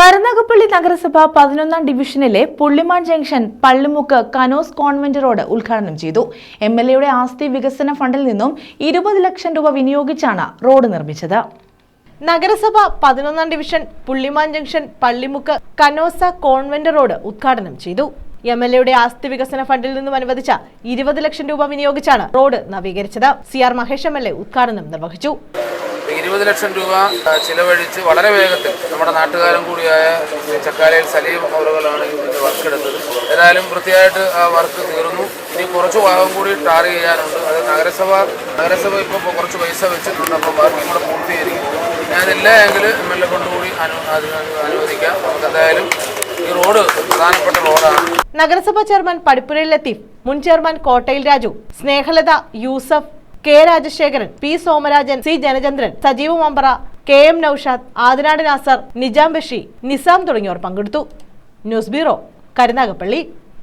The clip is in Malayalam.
കരുനാഗപ്പള്ളി നഗരസഭ പതിനൊന്നാം ഡിവിഷനിലെ Pulliman junction Pallimukku Canossa convent road ഉദ്ഘാടനം ചെയ്തു. എം എൽ എയുടെ ആസ്തി വികസന ഫണ്ടിൽ നിന്നും ഇരുപത് ലക്ഷം രൂപ വിനിയോഗിച്ചാണ് റോഡ് നിർമ്മിച്ചത്. നഗരസഭ പതിനൊന്നാം division Pulliman junction Pallimukku Canossa convent road ഉദ്ഘാടനം ചെയ്തു. എം എൽ എയുടെ ആസ്തി വികസന ഫണ്ടിൽ നിന്നും അനുവദിച്ച ഇരുപത് ലക്ഷം രൂപ വിനിയോഗിച്ചാണ് road നവീകരിച്ചത്. C R Mahesh M L A ഉദ്ഘാടനം നിർവഹിച്ചു. ഇരുപത് ലക്ഷം രൂപ ചിലവഴിച്ച് വളരെ വേഗത്തിൽ നമ്മുടെ നാട്ടുകാരൻ കൂടിയായ ചക്കാലയിൽ സലീം അവറുകളാണ് ഇതിന്റെ വർക്ക് എടുത്തത്. ഏതായാലും വൃത്തിയായിട്ട് ആ വർക്ക് തീർന്നു. ഇനി കുറച്ച് ഭാഗം കൂടി ടാർ ചെയ്യാനുണ്ട്. അത് നഗരസഭ നഗരസഭ ഇപ്പോൾ കുറച്ച് പൈസ വെച്ചിട്ടുണ്ട്. അപ്പോൾ ബാക്കി കൂടെ പൂർത്തീകരിക്കും ഞാനില്ല എങ്കിൽ എം എൽ എ കൊണ്ടുകൂടി അനു അനുവദിക്കാം. നമുക്ക് എന്തായാലും ഈ റോഡ് പ്രധാനപ്പെട്ട റോഡാണ് നഗരസഭാ ചെയർമാൻ പടിപ്പുരയിൽ ലത്തീഫ് മുൻ chairman Kottayil Raju. Snehalatha Yusuf K Rajasekharan P Somarajan C Janachandran Sajeev Mampara K M Noushad Adinad Nasar Nijam Bashi Nizam തുടങ്ങിയവർ പങ്കെടുത്തു. News bureau Karunagappally.